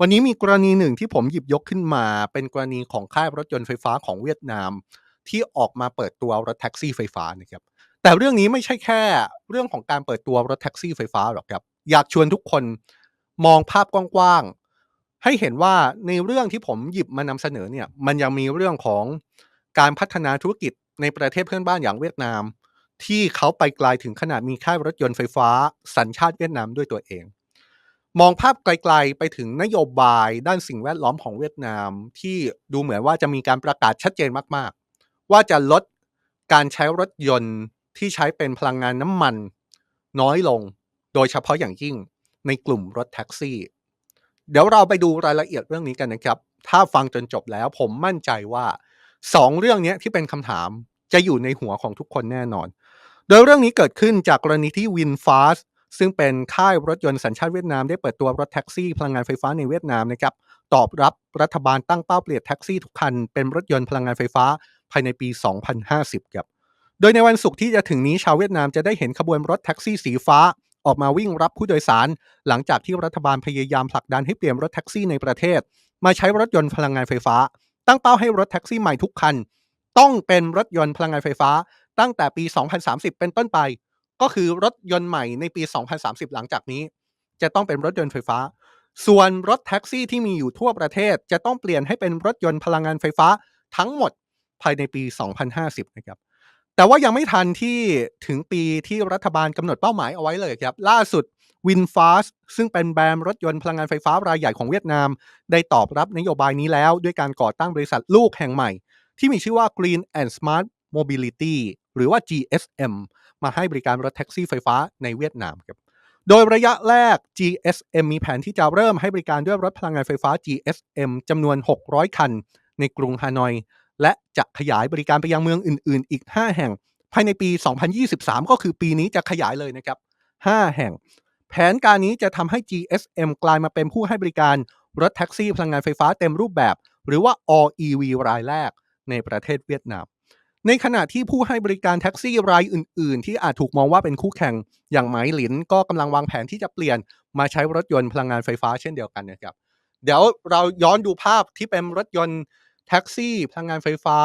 วันนี้มีกรณีหนึ่งที่ผมหยิบยกขึ้นมาเป็นกรณีของค่ายรถยนต์ไฟฟ้าของเวียดนาม ที่ออกมาเปิดตัวรถแท็กซี่ไฟฟ้านะครับแต่เรื่องนี้ไม่ใช่แค่เรื่องของการเปิดตัวรถแท็กซี่ไฟฟ้าหรอกครับ อยากชวนทุกคนมองภาพกว้างๆให้เห็นว่าในเรื่องที่ผมหยิบมานำเสนอเนี่ยมันยังมีเรื่องของการพัฒนาธุรกิจในประเทศเพื่อนบ้านอย่างเวียดนาม ที่เขาไปไกลถึงขนาดมีค่ายรถยนต์ไฟฟ้า สัญชาติเวียดนามด้วยตัวเอง มองภาพไกลๆไปถึงนโยบายด้านสิ่งแวดล้อมของเวียดนามที่ดูเหมือนว่าจะมีการประกาศชัดเจนมากๆ ว่าจะลดการใช้รถยนต์ที่ใช้เป็นพลังงานน้ำมัน น้อยลง โดยเฉพาะอย่างยิ่งในกลุ่มรถแท็กซี่ เดี๋ยวเราไปดูรายละเอียดเรื่องนี้กันนะครับ ถ้าฟังจนจบแล้วผมมั่นใจว่า 2 เรื่องนี้ที่เป็นคำถามจะอยู่ในหัวของทุกคนแน่นอน โดยเรื่องนี้เกิดขึ้นจากกรณีที่ VinFast ซึ่งเป็นค่ายรถยนต์สัญชาติเวียดนามได้เปิดตัวรถแท็กซี่พลังงานไฟฟ้าในเวียดนามนะครับตอบรับรัฐบาลตั้งเป้าเปลี่ยนแท็กซี่ทุกคันเป็นรถยนต์พลังงานไฟฟ้าภายในปี 2050ครับโดยในวันศุกร์ที่จะถึงนี้ชาวเวียดนามจะได้เห็นขบวนรถแท็กซี่สีฟ้าออกมาวิ่งรับผู้โดยสาร หลังจากที่รัฐบาลพยายามผลักดันให้เปลี่ยนรถแท็กซี่ในประเทศ มาใช้รถยนต์พลังงานไฟฟ้า ตั้งเป้าให้รถแท็กซี่ใหม่ทุกคัน ต้องเป็นรถยนต์พลังงานไฟฟ้า ตั้งแต่ปี 2030 เป็นต้นไป ก็คือรถยนต์ใหม่ในปี 2030 หลังจากนี้ จะต้องเป็นรถยนต์ไฟฟ้า ส่วนรถแท็กซี่ที่มีอยู่ทั่วประเทศ จะต้องเปลี่ยนให้เป็นรถยนต์พลังงานไฟฟ้าทั้งหมดภายในปี 2050 นะครับ แต่ว่ายังไม่ทันที่ถึงปีที่รัฐบาลกำหนดเป้าหมายเอาไว้เลยครับ ล่าสุด VinFast ซึ่งเป็นแบรนด์รถยนต์พลังงานไฟฟ้ารายใหญ่ของเวียดนาม ได้ตอบรับนโยบายนี้แล้ว ด้วยการก่อตั้งบริษัทลูกแห่งใหม่ ที่มีชื่อว่า Green and Smart Mobility หรือว่า GSM มาให้บริการรถแท็กซี่ไฟฟ้าในเวียดนามครับโดยระยะแรก GSM มีแผนที่จะเริ่มให้บริการด้วยรถพลังงานไฟฟ้า GSM จำนวน 600 คัน ในกรุงฮานอย และจะขยายบริการไปยังเมืองอื่น ๆ อีก 5 แห่ง ภายในปี 2023 ก็คือปีนี้จะขยายเลยนะครับ 5 แห่ง แผนการนี้จะทำให้ GSM กลายมาเป็นผู้ให้บริการรถแท็กซี่พลังงานไฟฟ้าเต็มรูปแบบ หรือว่า All EV รายแรกในประเทศเวียดนาม ในขณะที่ผู้ให้บริการแท็กซี่รายอื่น ๆ ที่อาจถูกมองว่าเป็นคู่แข่งอย่างไหมหลินก็กำลังวางแผนที่จะเปลี่ยนมาใช้รถยนต์พลังงานไฟฟ้าเช่นเดียวกันนะครับ เดี๋ยวเราย้อนดูภาพที่เป็นรถยนต์แท็กซี่พลังงานไฟฟ้า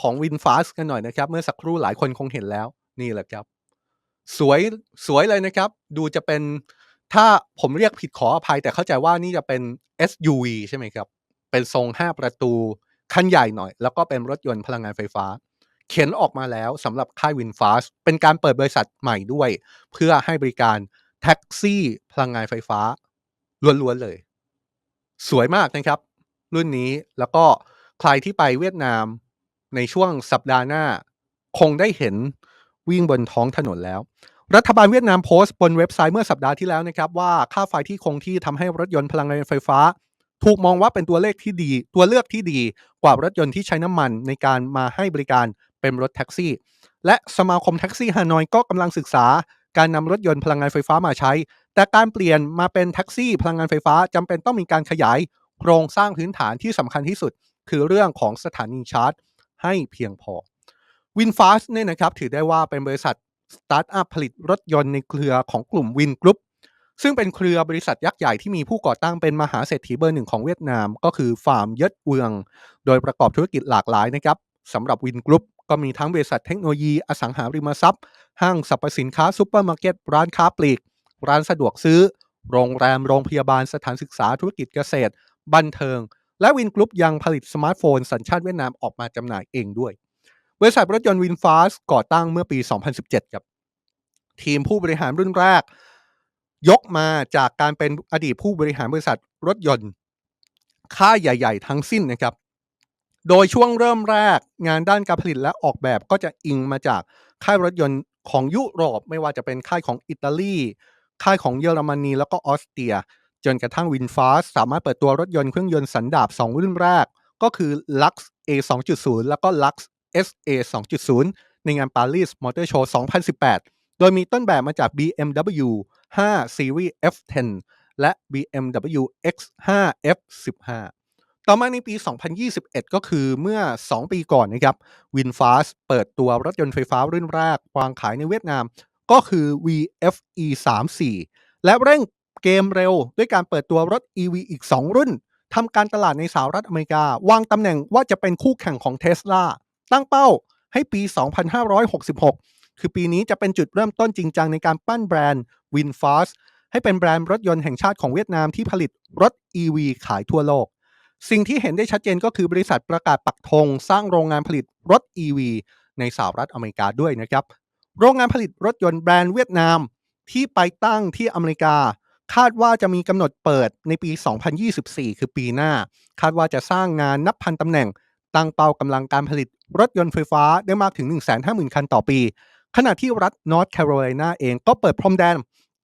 ของ VinFast กันหน่อยนะครับ เมื่อสักครู่หลายคนคงเห็นแล้วนี่แหละครับ สวยสวยเลยนะครับ ดูจะเป็นถ้าผมเรียกผิดขออภัย แต่เข้าใจว่านี่จะเป็น SUV ใช่ไหมครับ เป็นทรง 5 ประตูคันใหญ่หน่อย แล้วก็เป็นรถยนต์พลังงานไฟฟ้า เข็นออกมาแล้วสำหรับค่าย VinFast เป็นการเปิดบริษัทใหม่ด้วย เพื่อให้บริการแท็กซี่พลังงานไฟฟ้าล้วนๆเลย สวยมากนะครับ รุ่นนี้แล้วก็ใครที่ไปเวียดนามในช่วงสัปดาห์หน้า คงได้เห็นวิ่งบนท้องถนนแล้ว รัฐบาลเวียดนามโพสต์บนเว็บไซต์เมื่อสัปดาห์ที่แล้วนะครับ ว่าค่าไฟที่คงที่ทำให้รถยนต์พลังงานไฟฟ้า ถูกมองว่าเป็นตัวเลขที่ดี ตัวเลือกที่ดีกว่ารถยนต์ที่ใช้น้ำมันในการมาให้บริการ เป็นรถแท็กซี่ และสมาคมแท็กซี่ฮานอยก็กำลังศึกษาการนำรถยนต์พลังงานไฟฟ้ามาใช้ แต่การเปลี่ยนมาเป็นแท็กซี่พลังงานไฟฟ้าจำเป็นต้องมีการขยายโครงสร้างพื้นฐานที่สำคัญที่สุด คือเรื่องของสถานีชาร์จ ให้เพียงพอ VinFast เนี่ยนะครับถือได้ว่าเป็นบริษัทสตาร์ทอัพผลิตรถยนต์ในเครือของกลุ่ม Win Group ซึ่งเป็นเครือบริษัทยักษ์ใหญ่ที่มีผู้ก่อตั้งเป็นมหาเศรษฐีเบอร์หนึ่งของเวียดนาม ก็คือฟาร์มเยิดเวือง โดยประกอบธุรกิจหลากหลายนะครับสำหรับ Win Group ก็มีทั้งบริษัทเทคโนโลยีอสังหาริมทรัพย์ ห้างสรรพสินค้าซูเปอร์มาร์เก็ต ร้านค้าปลีก ร้านสะดวกซื้อ โรงแรม โรงพยาบาลสถานศึกษาธุรกิจเกษตร บันเทิง และวินกรุ๊ปยังผลิตสมาร์ทโฟน สัญชาติเวียดนามออกมาจำหน่ายเองด้วย บริษัทรถยนต์วินฟาสก่อตั้งเมื่อปี 2017ครับทีมผู้บริหารรุ่นแรก ยกมาจากการเป็นอดีตผู้บริหารบริษัทรถยนต์ค่ายใหญ่ ๆ ทั้งสิ้นนะครับ โดยช่วงเริ่มแรกงานด้านการผลิตและออกแบบก็จะอิงมาจากค่ายรถยนต์ของยุโรป ไม่ว่าจะเป็นค่ายของอิตาลีค่ายของเยอรมนีแล้วก็ออสเตรีย จนกระทั่ง VinFast สามารถเปิดตัวรถยนต์เครื่องยนต์สันดาป2รุ่นแรก ก็คือ Lux A 2.0 แล้วก็ Lux SA 2.0 ในงาน Paris Motor Show 2018 โดยมีต้นแบบมาจาก BMW 5 Series F10 และ BMW X5 F15 ต่อมาในปี 2021 ก็คือเมื่อ 2 ปีก่อนนะครับ VinFast เปิดตัวรถยนต์ไฟฟ้ารุ่นแรกวางขายในเวียดนาม ก็คือ VFE 34และเร่งเกมเร็วด้วยการเปิดตัวรถ EV อีก 2 รุ่นทำการตลาดในสหรัฐอเมริกา วางตำแหน่งว่าจะเป็นคู่แข่งของ Tesla ตั้งเป้าให้ปี 2566 คือปีนี้จะเป็นจุดเริ่มต้นจริงจังในการปั้นแบรนด์ VinFast ให้เป็นแบรนด์รถยนต์แห่งชาติของเวียดนามที่ผลิตรถ EV ขายทั่วโลก สิ่งที่เห็นได้ชัดเจนก็คือบริษัทประกาศปักธงสร้างโรงงานผลิตรถ EV ในสหรัฐอเมริกาด้วยนะครับ โรงงานผลิตรถยนต์แบรนด์เวียดนามที่ไปตั้งที่อเมริกา คาดว่าจะมีกำหนดเปิดในปี 2024 คือปีหน้า คาดว่าจะสร้างงานนับพันตำแหน่ง ตั้งเป้ากำลังการผลิตรถยนต์ไฟฟ้าได้มากถึง 150,000 คันต่อปี ขณะที่รัฐนอร์ทแคโรไลนาเองก็เปิดพรมแดน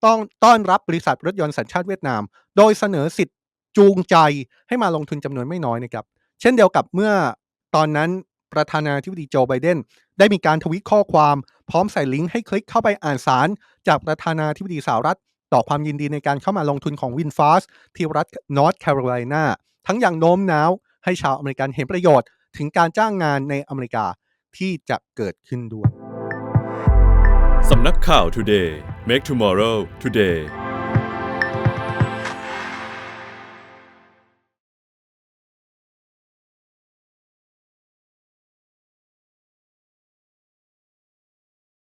ต้องต้อนรับบริษัทรถยนต์สัญชาติเวียดนาม โดยเสนอสิทธิ จูงใจให้มาลงทุนจำนวนไม่น้อยนะครับ เช่นเดียวกับเมื่อตอนนั้นประธานาธิบดีโจไบเดนได้มีการทวิตข้อความพร้อมใส่ลิงก์ให้คลิกเข้าไปอ่านสาร จากประธานาธิบดีสหรัฐ ต่อความยินดีในการเข้ามาลงทุนของ WinFast ที่รัฐนอร์ทแคโรไลนาทั้งอย่างโน้มน้าวให้ชาวอเมริกันเห็นประโยชน์ ถึงการจ้างงานในอเมริกาที่จะเกิดขึ้นด้วยสำนักข่าว Today Make Tomorrow Today